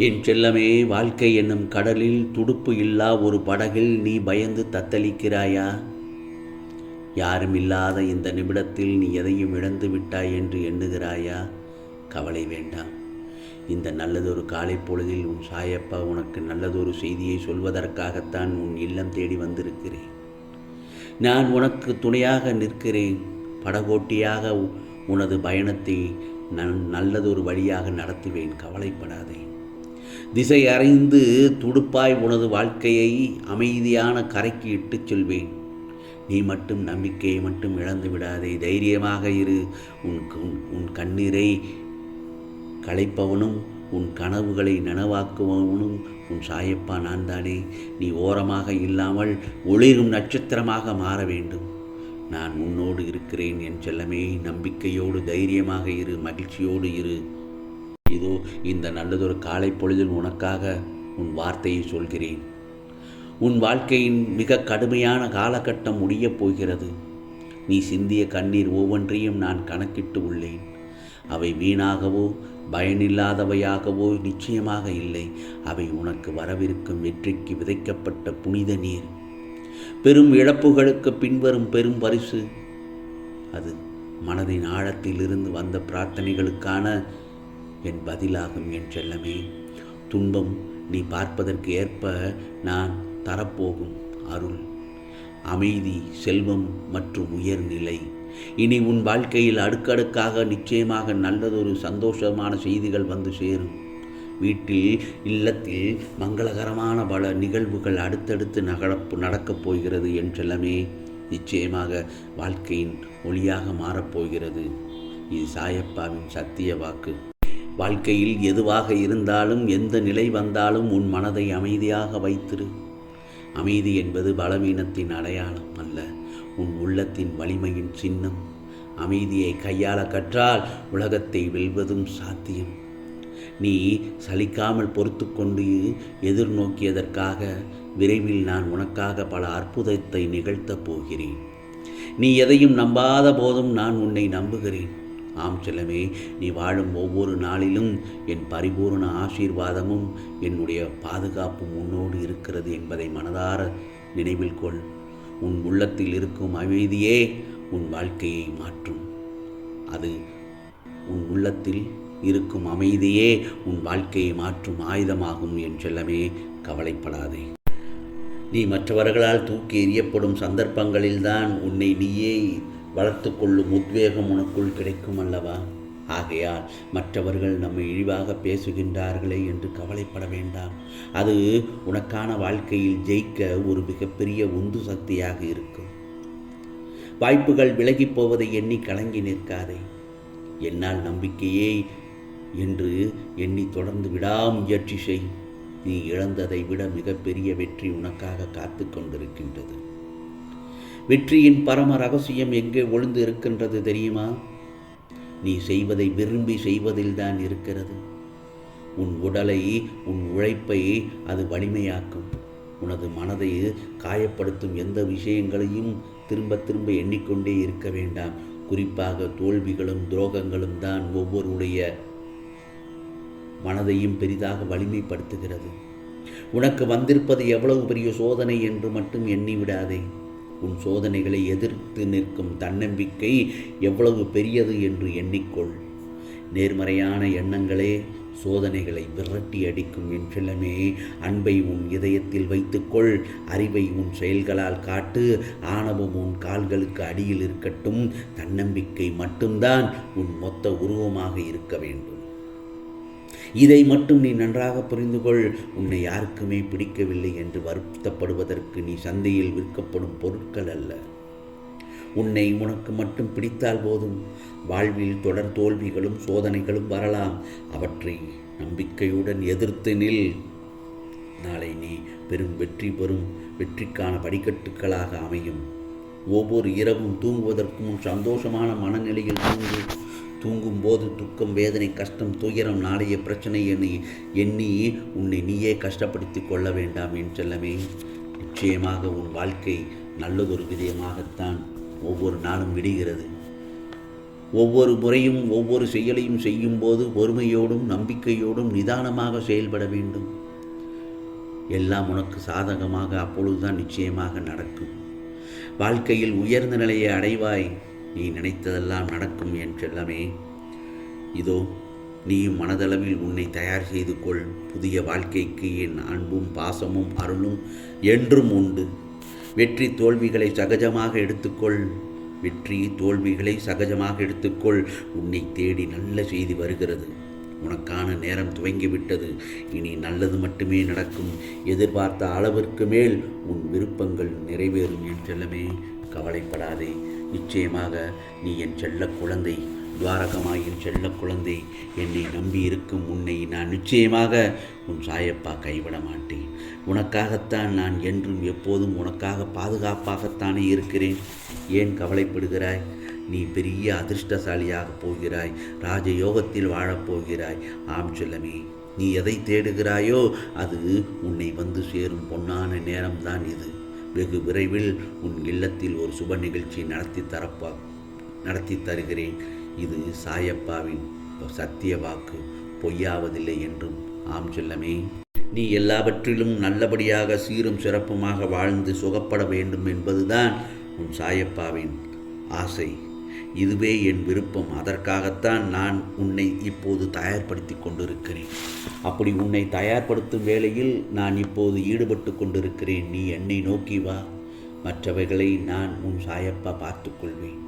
என் செல்லமே வாழ்க்கை என்னும் கடலில் துடுப்பு இல்லா ஒரு படகில் நீ பயந்து தத்தளிக்கிறாயா? யாரும் இல்லாத இந்த நிமிடத்தில் நீ எதையும் இழந்து விட்டாய் என்று எண்ணுகிறாயா? கவலை வேண்டாம். இந்த நல்லதொரு காலை பொழுதில் உன் சாயப்பா உனக்கு நல்லதொரு செய்தியை சொல்வதற்காகத்தான் உன் இல்லம் தேடி வந்திருக்கிறேன். நான் உனக்கு துணையாக நிற்கிறேன். படகோட்டியாக உனது பயணத்தை நான் நல்லதொரு வழியாக நடத்துவேன். கவலைப்படாதே. திசை அறிந்து துடுப்பாய் உனது வாழ்க்கையை அமைதியான கரைக்கு இட்டுச் செல்வேன். நீ மட்டும் நம்பிக்கையை மட்டும் இழந்து விடாதே. தைரியமாக இரு. உன் உன்- உன் கண்ணீரை களைப்பவனும் உன் கனவுகளை நனவாக்குபவனும் உன் சாயப்பா நான் தானே நீ ஓரமாக இல்லாமல் ஒளிரும் நட்சத்திரமாக மாற வேண்டும். நான் உன்னோடு இருக்கிறேன் என் செல்லமே. நம்பிக்கையோடு தைரியமாக இரு. மகிழ்ச்சியோடு இரு. இதோ இந்த நல்லதொரு காலை பொழுதில் உனக்காக உன் வார்த்தையை சொல்கிறேன். உன் வாழ்க்கையின் மிக கடுமையான காலகட்டம் முடியப் போகிறது. நீ சிந்திய கண்ணீர் ஒவ்வொன்றையும் நான் கணக்கிட்டு உள்ளேன். அவை வீணாகவோ பயனில்லாதவையாகவோ நிச்சயமாக இல்லை. அவை உனக்கு வரவிருக்கும் வெற்றிக்கு விதைக்கப்பட்ட புனித நீர். பெரும் இழப்புகளுக்கு பின்வரும் பெரும் பரிசு. அது மனதின் ஆழத்திலிருந்து வந்த பிரார்த்தனைகளுக்கான என் பதிலாகும் என் செல்லமே. துன்பம் நீ பார்ப்பதற்கு ஏற்ப நான் தரப்போகும் அருள். அமைதி செல்வம் மற்றும் உயர்நிலை இனி உன் வாழ்க்கையில் அடுக்கடுக்காக நிச்சயமாக நல்லதொரு சந்தோஷமான செய்திகள் வந்து சேரும். வீட்டில் இல்லத்தில் மங்களகரமான பல நிகழ்வுகள் அடுத்தடுத்து நகழப்பு நடக்கப் போகிறது என்றெல்லாமே நிச்சயமாக வாழ்க்கையின் ஒளியாக மாறப்போகிறது இது சாயப்பாவின் சத்திய வாக்கு. வாழ்க்கையில் எதுவாக இருந்தாலும் எந்த நிலை வந்தாலும் உன் மனதை அமைதியாக வைத்திரு. அமைதி என்பது பலவீனத்தின் அடையாளம் அல்ல உன் உள்ளத்தின் வலிமையின் சின்னம். அமைதியை கையாள கற்றால் உலகத்தை வெல்வதும் சாத்தியம். நீ சலிக்காமல் பொறுத்து கொண்டு எதிர்நோக்கியதற்காக விரைவில் நான் உனக்காக பல அற்புதத்தை நிகழ்த்தப் போகிறேன். நீ எதையும் நம்பாத போதும் நான் உன்னை நம்புகிறேன். ஆம் செல்லமே நீ வாழும் ஒவ்வொரு நாளிலும் என் பரிபூரண ஆசீர்வாதமும் என்னுடைய பாதுகாப்பும் உன்னோடு இருக்கிறது என்பதை மனதார நினைவில் கொள். உன் உள்ளத்தில் இருக்கும் அமைதியே உன் வாழ்க்கையை மாற்றும். அது உன் உள்ளத்தில் இருக்கும் அமைதியே உன் வாழ்க்கையை மாற்றும் ஆயுதமாகும் என் செல்லமே கவலைப்படாதே. நீ மற்றவர்களால் தூக்கி எறியப்படும் சந்தர்ப்பங்களில்தான் உன்னை நீயே வளர்த்து கொள்ளும் உத்வேகம் உனக்குள் கிடைக்கும் அல்லவா ஆகையால் மற்றவர்கள் நம்மை இழிவாக பேசுகின்றார்களே என்று கவலைப்பட வேண்டாம். அது உனக்கான வாழ்க்கையில் ஜெயிக்க ஒரு மிகப்பெரிய உந்து சக்தியாக இருக்கும். வாய்ப்புகள் விலகிப் போவதை எண்ணி கலங்கி நிற்காதே. என்னால் நம்பிக்கையே என்று எண்ணி தொடர்ந்து விடாமுயற்சி செய். நீ இழந்ததை விட மிகப்பெரிய வெற்றி உனக்காக காத்து கொண்டிருக்கின்றது. வெற்றியின் பரம ரகசியம் எங்கே ஒளிந்து இருக்கின்றது தெரியுமா? நீ செய்வதை விரும்பி செய்வதில்தான் இருக்கிறது. உன் உடலை உன் உழைப்பை அது வலிமையாக்கும். உனது மனதை காயப்படுத்தும் எந்த விஷயங்களையும் திரும்ப திரும்ப எண்ணிக்கொண்டே இருக்க வேண்டாம். குறிப்பாக தோல்விகளும் துரோகங்களும் தான் ஒவ்வொருடைய மனதையும் பெரிதாக வலிமைப்படுத்துகிறது. உனக்கு வந்திருப்பது எவ்வளவு பெரிய சோதனை என்று மட்டும் எண்ணி விடாதே. உன் சோதனைகளை எதிர்த்து நிற்கும் தன்னம்பிக்கை எவ்வளவு பெரியது என்று எண்ணிக்கொள். நேர்மறையான எண்ணங்களே சோதனைகளை விரட்டி அடிக்கும் என் அன்பை உன் இதயத்தில் வைத்துக்கொள். அறிவை உன் செயல்களால் காட்டு. ஆணவம் உன் கால்களுக்கு அடியில் இருக்கட்டும். தன்னம்பிக்கை மட்டும்தான் உன் மொத்த உருவமாக இருக்க வேண்டும். இதை மட்டும் நீ நன்றாக புரிந்து கொள். உன்னை யாருக்குமே பிடிக்கவில்லை என்று வருத்தப்படுவதற்கு நீ சந்தையில் விற்கப்படும் பொருட்கள் அல்ல. உன்னை உனக்கு மட்டும் பிடித்தால் போதும். வாழ்வில் தொடர் தோல்விகளும் சோதனைகளும் வரலாம். அவற்றை நம்பிக்கையுடன் எதிர்த்து நில். நாளை நீ பெரும் வெற்றி பெறும். வெற்றிக்கான படிக்கட்டுகளாக அமையும். ஒவ்வொரு இரவும் தூங்குவதற்கு முன் சந்தோஷமான மனநிலையில் தூங்கு. தூங்கும்போது துக்கம் வேதனை கஷ்டம் துயரம் நாளைய பிரச்சனை எண்ணி எண்ணி உன்னை நீயே கஷ்டப்படுத்தி கொள்ள வேண்டாம் என் செல்லமே. நிச்சயமாக உன் வாழ்க்கை நல்லதொரு விதயமாகத்தான் ஒவ்வொரு நாளும் விடுகிறது. ஒவ்வொரு முறையும் ஒவ்வொரு செயலையும் செய்யும்போது பொறுமையோடும் நம்பிக்கையோடும் நிதானமாக செயல்பட வேண்டும். எல்லாம் உனக்கு சாதகமாக அப்பொழுதுதான் நிச்சயமாக நடக்கும். வாழ்க்கையில் உயர்ந்த நிலையை அடைவாய். நீ நினைத்ததெல்லாம் நடக்கும் என் செல்லமே இதோ நீயும் மனதளவில் உன்னை தயார் செய்து கொள். புதிய வாழ்க்கைக்கு என் அன்பும் பாசமும் அருளும் என்றும் உண்டு. வெற்றி தோல்விகளை சகஜமாக எடுத்துக்கொள். வெற்றி தோல்விகளை சகஜமாக எடுத்துக்கொள். உன்னை தேடி நல்ல செய்தி வருகிறது. உனக்கான நேரம் துவங்கிவிட்டது. இனி நல்லது மட்டுமே நடக்கும். எதிர்பார்த்த அளவிற்கு மேல் உன் விருப்பங்கள் நிறைவேறும் என் செல்லமே கவலைப்படாதே. நிச்சயமாக நீ என் செல்ல குழந்தை துவாரகமாய் என் செல்ல குழந்தை. என்னை நம்பி இருக்கும் உன்னை நான் நிச்சயமாக உன் சாயப்பா கைவிட மாட்டேன். உனக்காகத்தான் நான் என்றும் எப்போதும் உனக்காக பாதுகாப்பாகத்தானே இருக்கிறேன். ஏன் கவலைப்படுகிறாய்? நீ பெரிய அதிர்ஷ்டசாலியாக போகிறாய். ராஜயோகத்தில் வாழப்போகிறாய் ஆம் செல்லமே நீ எதை தேடுகிறாயோ அது உன்னை வந்து சேரும் பொன்னான நேரம்தான் இது. வெகு விரைவில் உன் இல்லத்தில் ஒரு சுப நிகழ்ச்சி நடத்தி தரப்பா நடத்தி தருகிறேன். இது சாயப்பாவின் சத்திய வாக்கு. பொய்யாவதில்லை என்றும் ஆம் செல்லமே. நீ எல்லாவற்றிலும் நல்லபடியாக சீரும் சிறப்புமாக வாழ்ந்து சுகப்பட வேண்டும் என்பதுதான் உன் சாயப்பாவின் ஆசை. இதுவே என் விருப்பம். அதற்காகத்தான் நான் உன்னை இப்போது தயார்படுத்தி கொண்டிருக்கிறேன். அப்படி உன்னை தயார்படுத்தும் வேளையில் நான் இப்போது ஈடுபட்டு கொண்டிருக்கிறேன். நீ என்னை நோக்கி வா. மற்றவைகளை நான் உன் சாயப்பா பார்த்துக்கொள்வேன்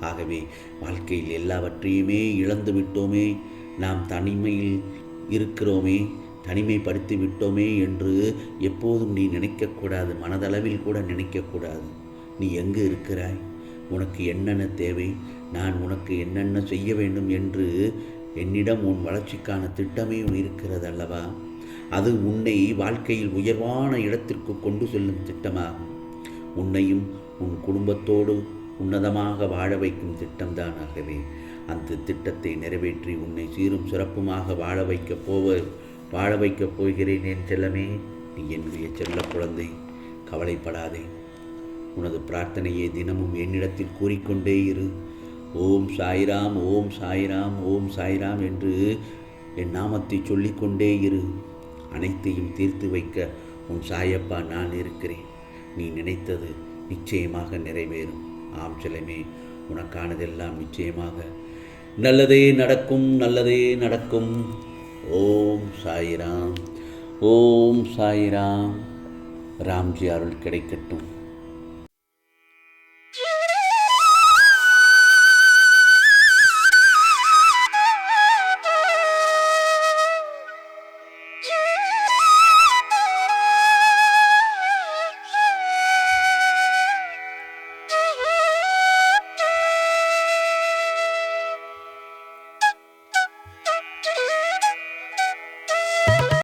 ஆகவே வாழ்க்கையில் எல்லாவற்றையுமே இழந்து விட்டோமே. நாம் தனிமையில் இருக்கிறோமே. தனிமைப்படுத்தி விட்டோமே என்று எப்போதும் நீ நினைக்கக்கூடாது. மனதளவில் கூட நினைக்கக்கூடாது. நீ எங்கு இருக்கிறாய்? உனக்கு என்னென்ன தேவை? நான் உனக்கு என்னென்ன செய்ய வேண்டும் என்று என்னிடம் உன் வளர்ச்சிக்கான திட்டமே இருக்கிறது அல்லவா அது உன்னை வாழ்க்கையில் உயர்வான இடத்திற்கு கொண்டு செல்லும் திட்டமாகும். உன்னையும் உன் குடும்பத்தோடு உன்னதமாக வாழ வைக்கும் திட்டம்தான் ஆகவே. அந்த திட்டத்தை நிறைவேற்றி உன்னை சீரும் சிறப்புமாக வாழ வைக்கப் போவ வாழ வைக்கப் போகிறேன் என் செல்லமே. நீ என்னுடைய செல்ல குழந்தை. கவலைப்படாதே. உனது பிரார்த்தனையை தினமும் என்னிடத்தில் கூறிக்கொண்டே இரு. ஓம் சாய்ராம் ஓம் சாய்ராம் ஓம் சாய்ராம் என்று என் நாமத்தை சொல்லிக்கொண்டே இரு. அனைத்தையும் தீர்த்து வைக்க உன் சாயப்பா நான் இருக்கிறேன். நீ நினைத்தது நிச்சயமாக நிறைவேறும். ஆம் செல்லமே உனக்கானதெல்லாம் நிச்சயமாக நல்லதே நடக்கும் நல்லதே நடக்கும். ஓம் சாய்ராம் ஓம் சாய்ராம். ராம்ஜி அருள் கிடைக்கட்டும்.